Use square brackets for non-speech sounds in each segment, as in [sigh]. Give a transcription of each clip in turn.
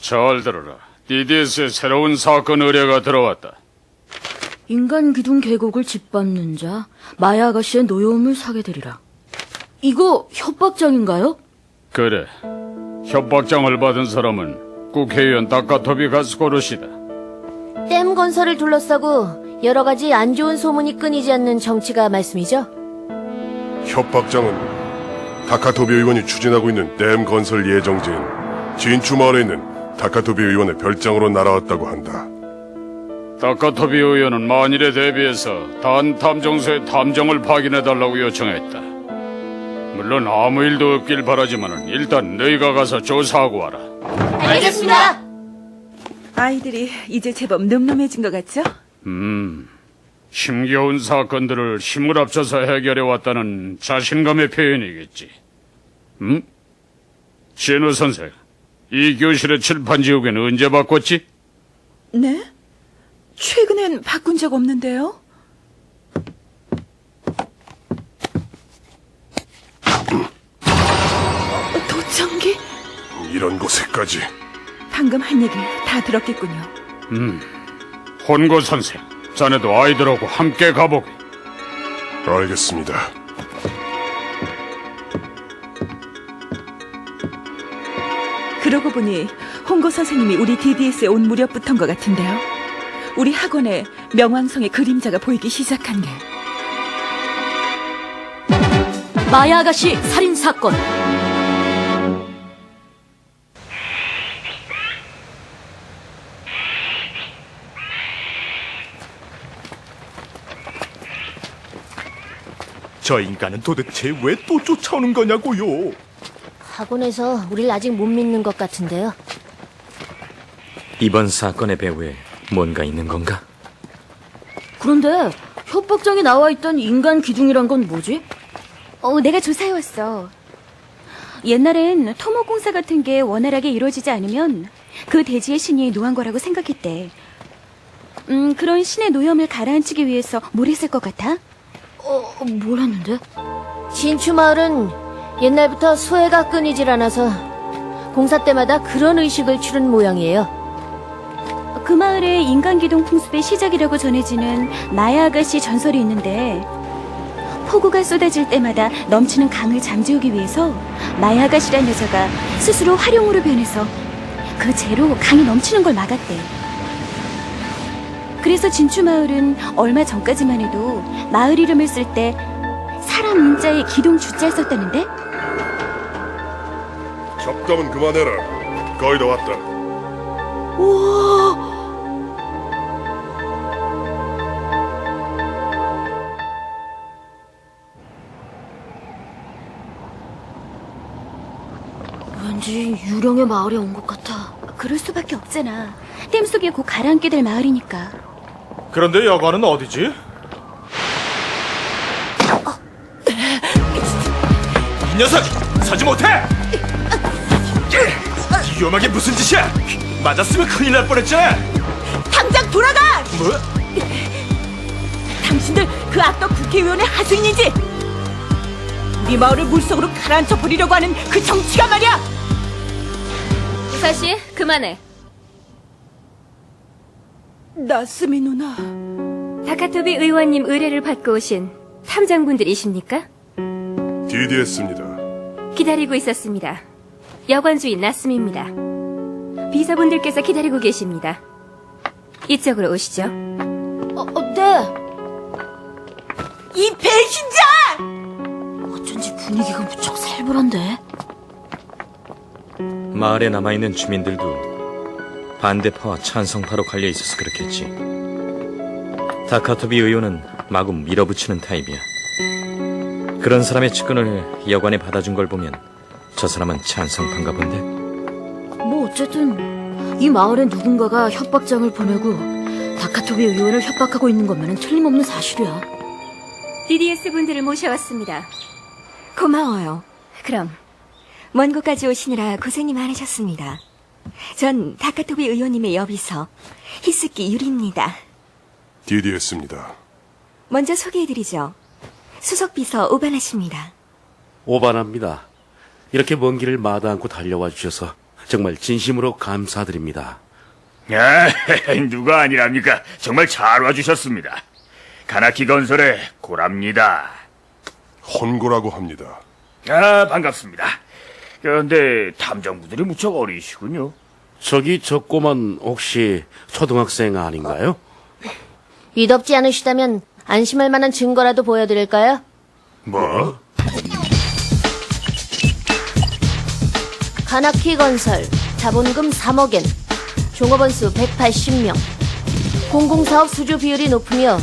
잘 들어라. DDS에 새로운 사건 의뢰가 들어왔다. 인간 기둥 계곡을 짓밟는 자, 마야 아가씨의 노여움을 사게 되리라. 이거 협박장인가요? 그래. 협박장을 받은 사람은 국회의원 다카토비 가스코르시다. 댐 건설을 둘러싸고 여러 가지 안 좋은 소문이 끊이지 않는 정치가 말씀이죠? 협박장은 다카토비 의원이 추진하고 있는 댐 건설 예정지인 진추 마을에 있는 다카토비 의원의 별장으로 날아왔다고 한다. 다카토비 의원은 만일에 대비해서 단 탐정소의 탐정을 파견해달라고 요청했다. 물론 아무 일도 없길 바라지만은 일단 너희가 가서 조사하고 와라. 알겠습니다. 아이들이 이제 제법 늠름해진 것 같죠? 음, 힘겨운 사건들을 힘을 합쳐서 해결해 왔다는 자신감의 표현이겠지. 음? 진우 선생, 이 교실의 칠판 지우개는 언제 바꿨지? 네? 최근엔 바꾼 적 없는데요? 도청기? 이런 곳에까지 방금 한 얘기 다 들었겠군요. 혼고 선생, 자네도 아이들하고 함께 가보게. 알겠습니다. 그러고 보니 홍고 선생님이 우리 DDS에 온 무렵부터인 것 같은데요. 우리 학원에 명왕성의 그림자가 보이기 시작한 게 마야 아가씨 살인 사건. 저 인간은 도대체 왜 또 쫓아오는 거냐고요? 학원에서 우릴 아직 못 믿는 것 같은데요. 이번 사건의 배후에 뭔가 있는 건가? 그런데 협박장에 나와 있던 인간 기둥이란 건 뭐지? 어, 내가 조사해왔어. 옛날엔 토목공사 같은 게 원활하게 이루어지지 않으면 그 대지의 신이 노한 거라고 생각했대. 음, 그런 신의 노염을 가라앉히기 위해서 뭘 했을 것 같아? 어, 뭘 했는데? 진추 마을은 옛날부터 소외가 끊이질 않아서 공사 때마다 그런 의식을 치른 모양이에요. 그 마을의 인간기동 풍습의 시작이라고 전해지는 마야 아가씨 전설이 있는데 폭우가 쏟아질 때마다 넘치는 강을 잠재우기 위해서 마야 아가씨란 여자가 스스로 활용으로 변해서 그 재로 강이 넘치는 걸 막았대. 그래서 진추 마을은 얼마 전까지만 해도 마을 이름을 쓸 때 사람 인자에 기동 주자를 썼다는데? 잡담은 그만해라. 거의 다 왔다. 왠지 유령의 마을에 온 것 같아. 그럴 수밖에 없잖아. 댐 속에 곧 가라앉게 될 마을이니까. 그런데 여관은 어디지? 이 녀석! 서지 못해! 위험하게 무슨 짓이야! 맞았으면 큰일 날 뻔했잖아! 당장 돌아가! 뭐? 당신들 그 악덕 국회의원의 하수인이지? 우리 마을을 물속으로 가라앉혀 버리려고 하는 그 정치가 말이야! 사씨, 그만해. 나스미 누나. 다카토비 의원님 의뢰를 받고 오신 탐정분들이십니까? DDS입니다. 기다리고 있었습니다. 여관주인 나스미입니다. 비서분들께서 기다리고 계십니다. 이쪽으로 오시죠. 어, 어, 네. 이 배신자! 어쩐지 분위기가 무척 살벌한데? 마을에 남아있는 주민들도 반대파와 찬성파로 갈려 있어서 그렇겠지. 다카토비 의원은 마구 밀어붙이는 타입이야. 그런 사람의 측근을 여관에 받아준 걸 보면 저 사람은 찬성파인가 본데? 뭐 어쨌든 이 마을에 누군가가 협박장을 보내고 다카토비 의원을 협박하고 있는 것만은 틀림없는 사실이야. DDS 분들을 모셔왔습니다. 고마워요. 그럼 먼 곳까지 오시느라 고생이 많으셨습니다. 전 다카토비 의원님의 여비서 히스키 유리입니다. DDS입니다. 먼저 소개해드리죠. 수석 비서 오바나 씨입니다. 오반합니다. 이렇게 먼 길을 마다 않고 달려와 주셔서 정말 진심으로 감사드립니다. 아, 누가 아니랍니까? 정말 잘 와주셨습니다. 가나키 건설의 고랍니다. 혼고라고 합니다. 아, 반갑습니다. 그런데 탐정부들이 무척 어리시군요. 저기 저 꼬만 혹시 초등학생 아닌가요? 위덥지 않으시다면 안심할 만한 증거라도 보여드릴까요? 뭐? 가나키 건설, 자본금 3억엔, 종업원 수 180명, 공공사업 수주 비율이 높으며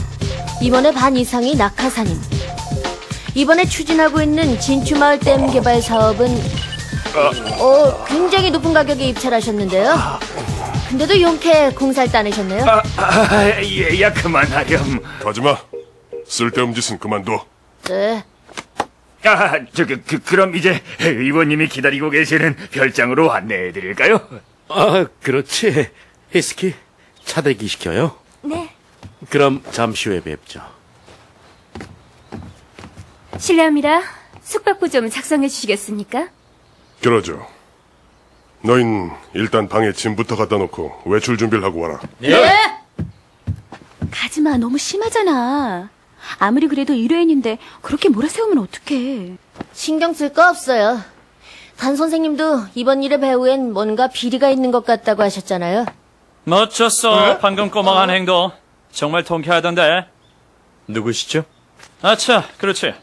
이번에 반 이상이 낙하산임. 이번에 추진하고 있는 진추마을 댐 개발 사업은 어, 굉장히 높은 가격에 입찰하셨는데요. 근데도 용케 공사를 따내셨네요. 아, 아, 예, 야, 그만하렴. 가지마. 쓸데없는 짓은 그만둬. 네. 아, 저, 그, 그, 그럼 이제 의원님이 기다리고 계시는 별장으로 안내해드릴까요? 아, 그렇지. 히스키, 차 대기 시켜요. 네. 그럼 잠시 후에 뵙죠. 실례합니다. 숙박부 좀 작성해 주시겠습니까? 그러죠. 너흰 일단 방에 짐부터 갖다 놓고 외출 준비를 하고 와라. 가지마, 너무 심하잖아. 아무리 그래도 일회인인데 그렇게 몰아세우면 어떡해. 신경 쓸 거 없어요. 단 선생님도 이번 일의 배후엔 뭔가 비리가 있는 것 같다고 하셨잖아요. 멋졌어. 방금 꼬망한 행동. 정말 통쾌하던데. 누구시죠? 아차, 그렇지.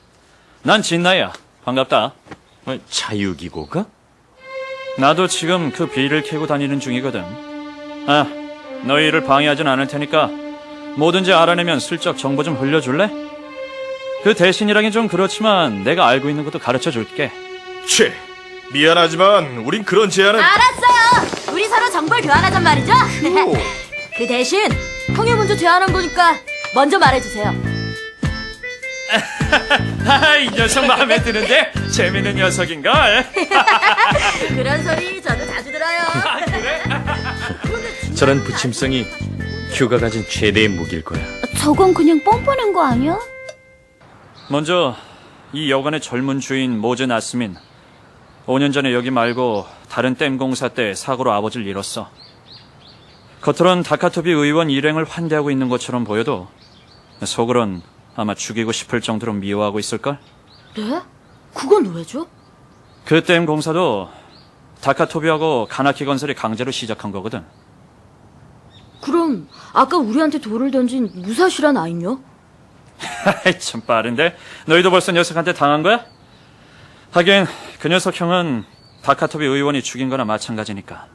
난 진나야. 반갑다. 어, 자유기고가? 나도 지금 그 비리를 캐고 다니는 중이거든. 아, 너희 일을 방해하진 않을 테니까 뭐든지 알아내면 슬쩍 정보 좀 흘려줄래? 그 대신이라긴 좀 그렇지만 내가 알고 있는 것도 가르쳐 줄게. 채, 미안하지만 우린 그런 제안은 알았어요. 우리 서로 정보를 교환하잔 말이죠. [laughs] 그 대신 형이 먼저 제안한 거니까 먼저 말해주세요. 하하, [laughs] 이 녀석 마음에 드는데 재밌는 녀석인걸. [laughs] 그런 소리 저도 자주 들어요. 저런 부침성이 큐가 가진 최대의 무기일 거야. 저건 그냥 뻔뻔한 거 아니야? 먼저 이 여관의 젊은 주인 모즈 나스민 5년 전에 여기 말고 다른 댐 공사 때 사고로 아버지를 잃었어. 겉으론 다카토비 의원 일행을 환대하고 있는 것처럼 보여도 속으론 아마 죽이고 싶을 정도로 미워하고 있을걸? 네? 그건 왜죠? 그 댐 공사도 다카토비하고 가나키 건설이 강제로 시작한 거거든. 그럼 아까 우리한테 돌을 던진 무사시란 아인요? 하이, 참 빠른데? 너희도 벌써 녀석한테 당한 거야? 하긴 그 녀석 형은 다카토비 의원이 죽인 거나 마찬가지니까.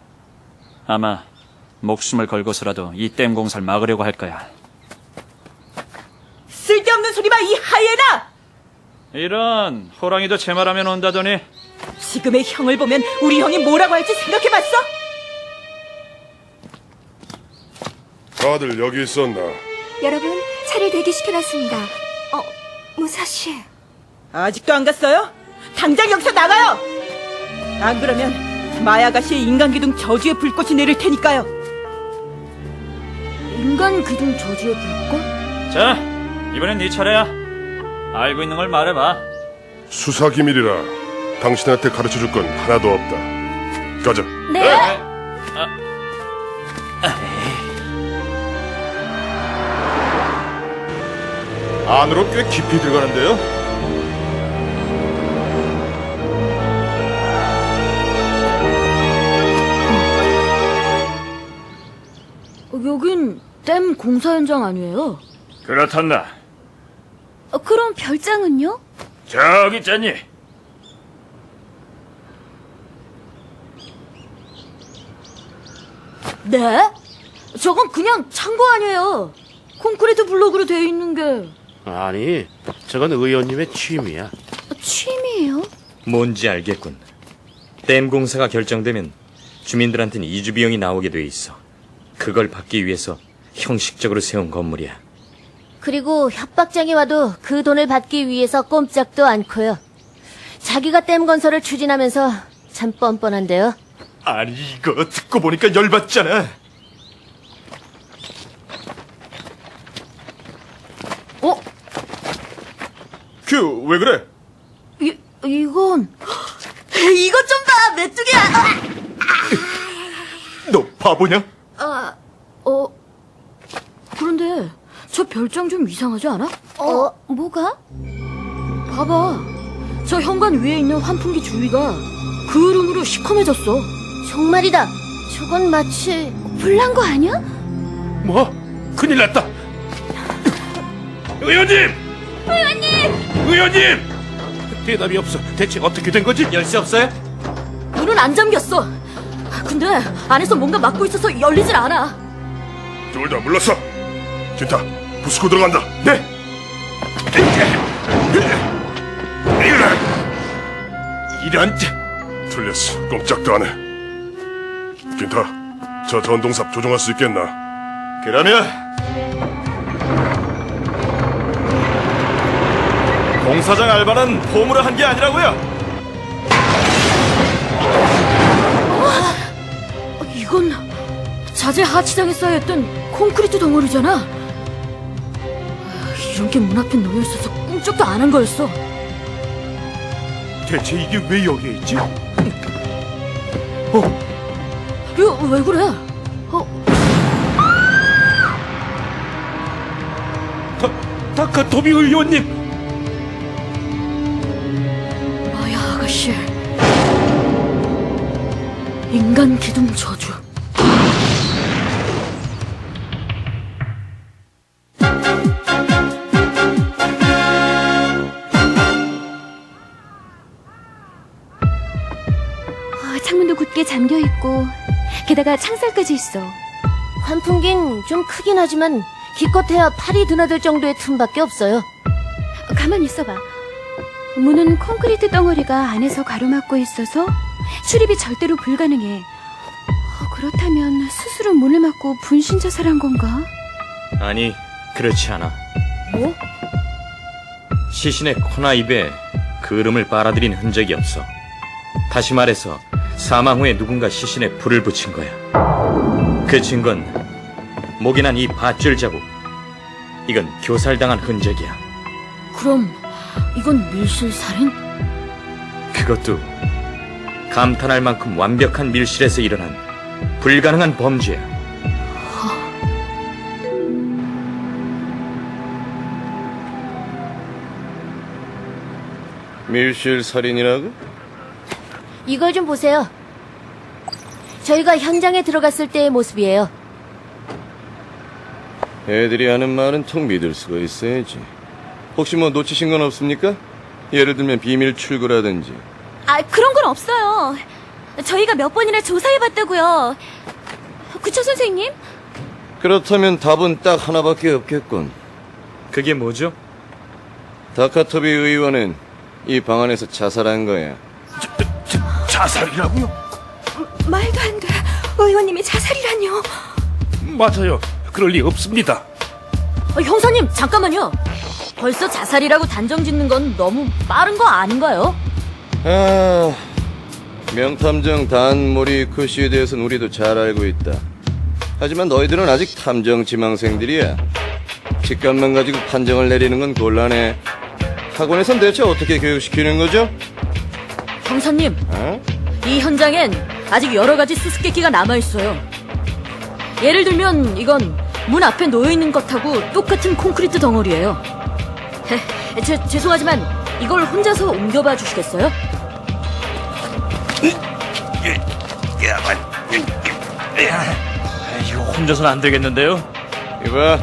아마 목숨을 걸고서라도 이 댐 공사를 막으려고 할 거야. 쓸데없는 소리 마, 이 하예나! 이런 호랑이도 제 말하면 온다더니 지금의 형을 보면 우리 형이 뭐라고 할지 생각해봤어? 다들 여기 있었나? 여러분, 차를 대기시켜놨습니다. 어, 무사시. 아직도 안 갔어요? 당장 여기서 나가요! 안 그러면 마야가시의 인간기둥 저주의 불꽃이 내릴 테니까요. 인간 기둥 저주의 불꽃? 자 이번엔 네 차례야. 알고 있는 걸 말해봐. 수사 기밀이라 당신한테 가르쳐 줄 건 하나도 없다. 가자. 네. 안으로 꽤 깊이 들어가는데요. 어, 여긴 댐 공사 현장 아니에요? 그렇단다. 어, 그럼 별장은요? 저기 있잖니. 네? 저건 그냥 창고 아니에요. 콘크리트 블록으로 되어 있는 게 아니, 저건 의원님의 취미야. 어, 취미예요? 뭔지 알겠군. 댐 공사가 결정되면 주민들한테는 이주 비용이 나오게 돼 있어. 그걸 받기 위해서 형식적으로 세운 건물이야. 그리고 협박장이 와도 그 돈을 받기 위해서 꼼짝도 않고요. 자기가 댐 건설을 추진하면서 참 뻔뻔한데요. 아니 이거 듣고 보니까 열받잖아. 큐 왜 그래? 이, 이건 이것 좀 봐! 메뚜기야! 아! 너 바보냐? 아, 어. 그런데 저 별장 좀 이상하지 않아? 어, 뭐가? 봐봐. 저 현관 위에 있는 환풍기 주위가 그을음으로 시커매졌어. 정말이다. 저건 마치 불난 거 아니야? 뭐? 큰일 났다. 의원님! 의원님! 의원님! 대답이 없어. 대체 어떻게 된 거지? 열쇠 없어요? 문은 안 잠겼어. 근데 안에서 뭔가 막고 있어서 열리질 않아. 둘 다 물렀어. 진타, 부수고 들어간다. 네. 이런 틀렸어. 꼼짝도 안 해. 진타, 저 전동삽 조종할 수 있겠나? 그러면 공사장 알바는 폼으로 한 게 아니라고요. 이건 자재 하치장에 쌓여있던 콘크리트 덩어리잖아. 이런 게 문 앞에 놓여 있어서 꿈쩍도 안 한 거였어. 대체 이게 왜 여기에 있지? 류, 왜 그래? 어, 다카토비 의원님! 인간 기둥 저주. 어, 창문도 굳게 잠겨 있고 게다가 창살까지 있어. 환풍기는 좀 크긴 하지만 기껏해야 팔이 드나들 정도의 틈밖에 없어요. 가만히 있어봐. 문은 콘크리트 덩어리가 안에서 가로막고 있어서 출입이 절대로 불가능해. 어, 그렇다면 스스로 문을 막고 분신 자살한 건가? 아니, 그렇지 않아. 뭐? 시신의 코나 입에 그름을 빨아들인 흔적이 없어. 다시 말해서 사망 후에 누군가 시신에 불을 붙인 거야. 그 증거는 목이 난 이 밧줄 자국. 이건 교살당한 흔적이야. 그럼 이건 밀실 살인? 그것도 감탄할 만큼 완벽한 밀실에서 일어난 불가능한 범죄야. 밀실 살인이라고? 이걸 좀 보세요. 저희가 현장에 들어갔을 때의 모습이에요. 애들이 하는 말은 통 믿을 수가 있어야지. 혹시 뭐 놓치신 건 없습니까? 예를 들면 비밀 출구라든지. 아, 그런 건 없어요. 저희가 몇 번이나 조사해봤다고요. 그쵸, 선생님? 그렇다면 답은 딱 하나밖에 없겠군. 그게 뭐죠? 다카토비 의원은 이 방 안에서 자살한 거야. 자살이라고요? 말도 안 돼. 의원님이 자살이라뇨. 맞아요. 그럴 리 없습니다. 어, 형사님, 잠깐만요. 벌써 자살이라고 단정 짓는 건 너무 빠른 거 아닌가요? 아, 명탐정 단 모리쿠시에 대해서는 우리도 잘 알고 있다. 하지만 너희들은 아직 탐정 지망생들이야. 직감만 가지고 판정을 내리는 건 곤란해. 학원에선 대체 어떻게 교육시키는 거죠? 형사님, 어? 이 현장엔 아직 여러 가지 수수께끼가 남아있어요. 예를 들면 이건 문 앞에 놓여있는 것하고 똑같은 콘크리트 덩어리예요. 헤, 제, 죄송하지만 이걸 혼자서 옮겨봐 주시겠어요? 이거 혼자서는 안 되겠는데요? 이봐,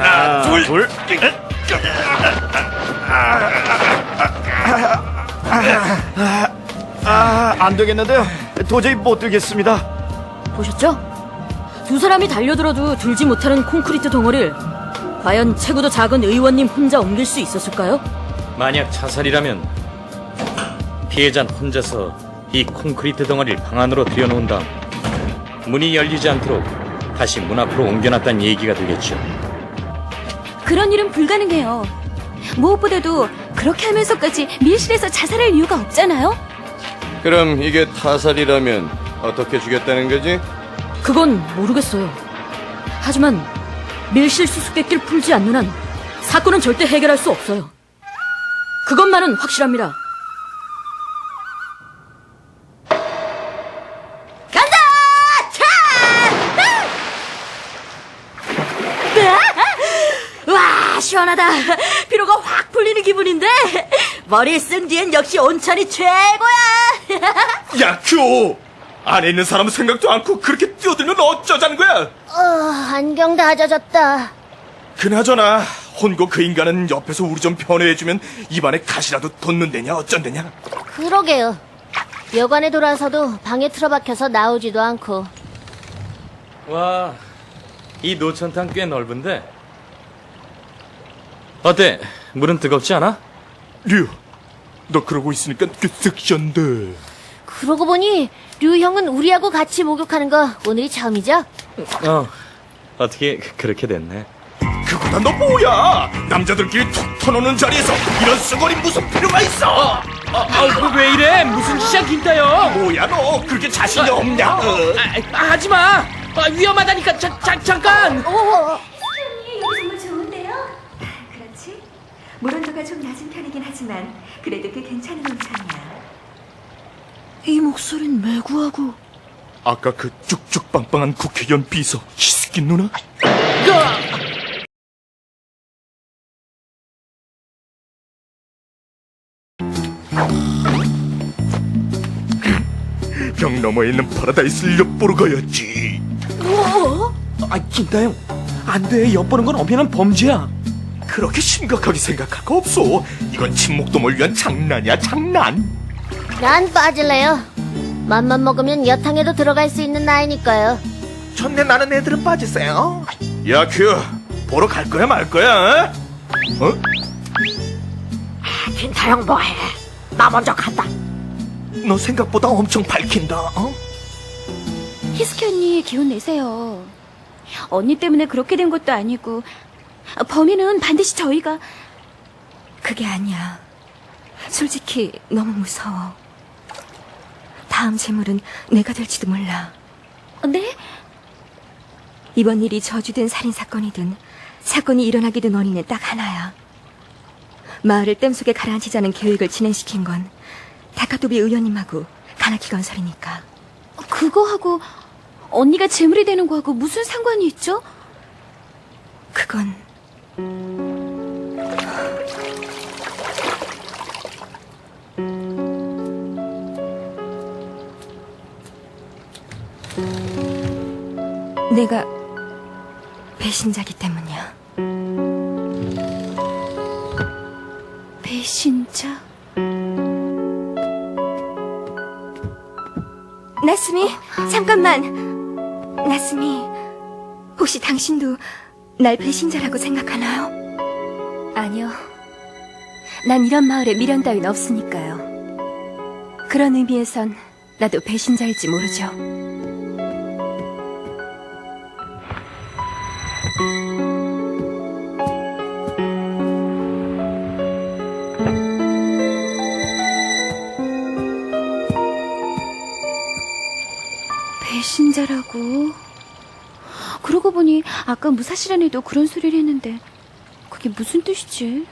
하나, 둘, 둘. 아, 안 되겠는데요. 도저히 못 들겠습니다. 보셨죠? 두 사람이 달려들어도 들지 못하는 콘크리트 덩어리를 과연 체구도 작은 의원님 혼자 옮길 수 있었을까요? 만약 자살이라면 피해자는 혼자서 이 콘크리트 덩어리를 방 안으로 들여놓은 다음 문이 열리지 않도록 다시 문 앞으로 옮겨놨다는 얘기가 되겠죠. 그런 일은 불가능해요. 무엇보다도 그렇게 하면서까지 밀실에서 자살할 이유가 없잖아요? 그럼 이게 타살이라면 어떻게 죽였다는 거지? 그건 모르겠어요. 하지만 밀실 수수께끼를 풀지 않는 한 사건은 절대 해결할 수 없어요. 그것만은 확실합니다. 간다! 차! 와, 시원하다. 피로가 확 풀리는 기분인데 머리 쓴 뒤엔 역시 온천이 최고야. [laughs] 야, 큐! 안에 있는 사람 생각도 않고 그렇게 뛰어들면 어쩌자는 거야? 어, 안경 다 젖었다. 그나저나 혼고 그 인간은 옆에서 우리 좀 편애해주면 입안에 가시라도 돋는데냐 어쩐데냐? 그러게요. 여관에 돌아서도 방에 틀어박혀서 나오지도 않고. 와, 이 노천탕 꽤 넓은데. 어때? 물은 뜨겁지 않아? 류, 너 그러고 있으니까 꽤 섹시한데. 그러고 보니 류 형은 우리하고 같이 목욕하는 거 오늘이 처음이죠? 어, 어떻게 그- 그렇게 됐네. 그거다 너 뭐야? 남자들끼리 툭 터놓는 자리에서 이런 쓰거리 무슨 필요가 있어? 아, 아, 왜 이래? 무슨 짓이야, 김다영? 뭐야 너 그렇게 자신이 없냐? 어? 아, 아, 하지 마. 아, 위험하다니까. 자, 자, 잠깐. 여기 정말 좋은데요? 그렇지? 물 온도가 좀 낮은 편이긴 하지만 그래도 꽤 괜찮은 온천이야. 이 목소린 매구하고 아까 그 쭉쭉 빵빵한 국회의원 비서 히스킨 누나? 벽 너머에 있는 파라다이스를 엿보러 가야지. 아, 김다영. 안 돼. 엿보는 건 엄연한 범죄야. 그렇게 심각하게 생각할 거 없어. 이건 침묵도을 위한 장난이야, 장난. 난 빠질래요. 맘만 먹으면 여탕에도 들어갈 수 있는 나이니까요. 첫내 나는 애들은 빠지세요. 야, 큐. 보러 갈 거야, 말 거야? 어? 어? 김타영 뭐해? 나 먼저 간다. 너 생각보다 엄청 밝힌다, 어? 히스키 언니 기운 내세요. 언니 때문에 그렇게 된 것도 아니고 범인은 반드시 저희가 그게 아니야. 솔직히 너무 무서워. 다음 재물은 내가 될지도 몰라. 네? 이번 일이 저주된 살인 사건이든 사건이 일어나게 된 원인은 딱 하나야. 마을을 댐 속에 가라앉히자는 계획을 진행시킨 건 다카토비 의원님하고 가나키 건설이니까. 그거하고 언니가 재물이 되는 거하고 무슨 상관이 있죠? 그건 내가 배신자기 때문이야. 배신자? 나스미, 잠깐만. 나스미, 혹시 당신도 날 배신자라고 생각하나요? 아니요. 난 이런 마을에 미련 따윈 없으니까요. 그런 의미에선 나도 배신자일지 모르죠. 배신자라고? 그러고 보니 아까 무사시란 애도 그런 소리를 했는데 그게 무슨 뜻이지?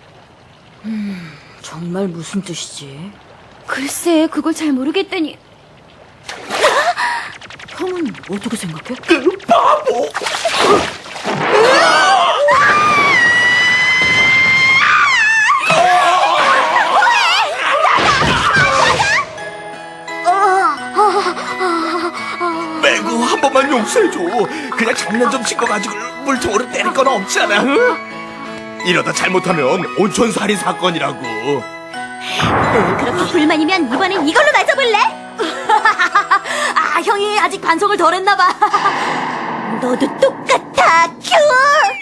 정말 무슨 뜻이지? 글쎄 그걸 잘 모르겠다니 형은 어떻게 생각해? 매구 용서해줘. 그냥 장난 좀 친 거 가지고 물통으로 때릴 건 없잖아. 응? 이러다 잘못하면 온천 살인 사건이라고. 그렇게 불만이면 이번엔 이걸로 맞아볼래? [laughs] 아 형이 아직 반성을 덜 했나봐. [laughs] 너도 똑같아, 큐!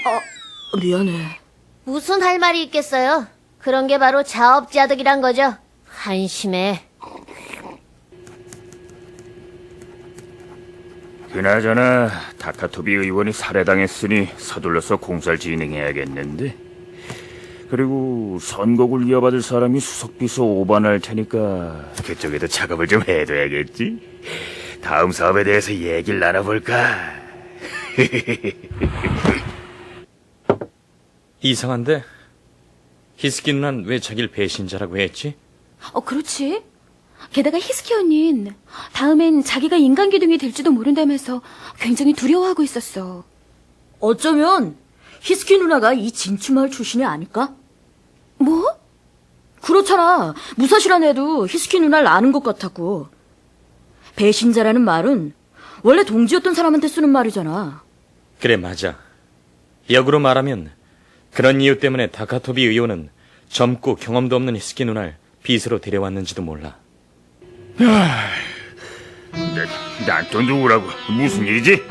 어, 미안해. 무슨 할 말이 있겠어요? 그런 게 바로 자업자득이란 거죠. 한심해. 그나저나 다카토비 의원이 살해당했으니 서둘러서 공사를 진행해야겠는데. 그리고 선곡을 이어받을 사람이 수석비서 오반할 테니까 그쪽에도 작업을 좀 해둬야겠지. 다음 사업에 대해서 얘기를 나눠볼까? [laughs] 이상한데? 히스키 누난 왜 자기를 배신자라고 했지? 어 그렇지 게다가 히스키 언닌 다음엔 자기가 인간 기둥이 될지도 모른다면서 굉장히 두려워하고 있었어 어쩌면 히스키 누나가 이 진추마을 출신이 아닐까? 뭐? 그렇잖아. 무사시란 애도 히스키 누나를 아는 것 같았고. 배신자라는 말은 원래 동지였던 사람한테 쓰는 말이잖아. 그래, 맞아. 역으로 말하면 그런 이유 때문에 다카토비 의원은 젊고 경험도 없는 히스키 누나를 빚으로 데려왔는지도 몰라. 난 또 누구라고? 무슨 일이지?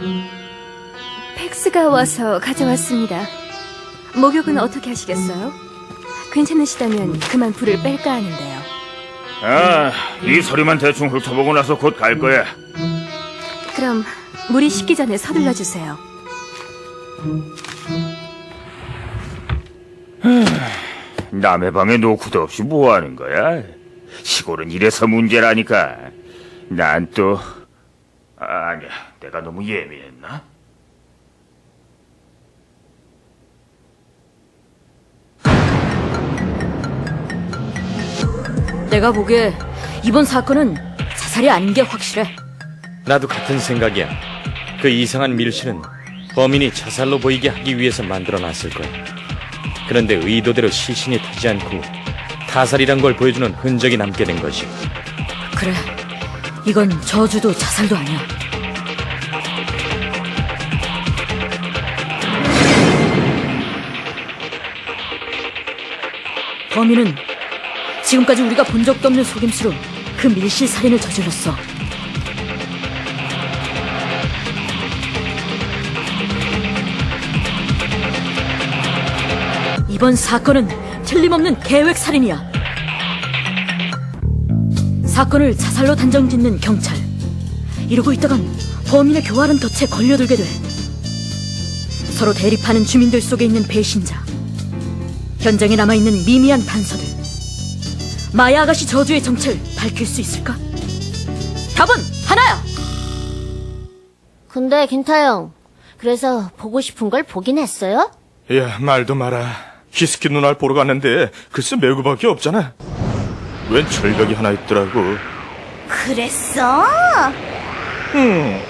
팩스가 와서 가져왔습니다. 목욕은 어떻게 하시겠어요? 괜찮으시다면 그만 불을 뺄까 하는데요. 아, 이 서류만 대충 훑어보고 나서 곧 갈 거야. 그럼 물이 식기 전에 서둘러 주세요. 남의 방에 노크도 없이 뭐 하는 거야? 시골은 이래서 문제라니까. 난 또, 아, 아니야. 내가 너무 예민했나? 내가 보기에 이번 사건은 자살이 아닌 게 확실해. 나도 같은 생각이야. 그 이상한 밀실은 범인이 자살로 보이게 하기 위해서 만들어 놨을 거야. 그런데 의도대로 시신이 타지 않고 타살이란 걸 보여주는 흔적이 남게 된 거지. 그래. 이건 저주도 자살도 아니야. 범인은 지금까지 우리가 본 적도 없는 속임수로 그 밀실 살인을 저질렀어. 이번 사건은 틀림없는 계획 살인이야. 사건을 자살로 단정짓는 경찰. 이러고 있다간 범인의 교활한 덫에 걸려들게 돼. 서로 대립하는 주민들 속에 있는 배신자. 현장에 남아있는 미미한 단서들. 마야 아가씨 저주의 정체를 밝힐 수 있을까? 답은 하나야! 근데 김타 형, 그래서 보고 싶은 걸 보긴 했어요? 야, 말도 마라. 히스키 누나를 보러 갔는데 글쎄 매구밖에 없잖아. 웬 절벽이 하나 있더라고. 그랬어? 음,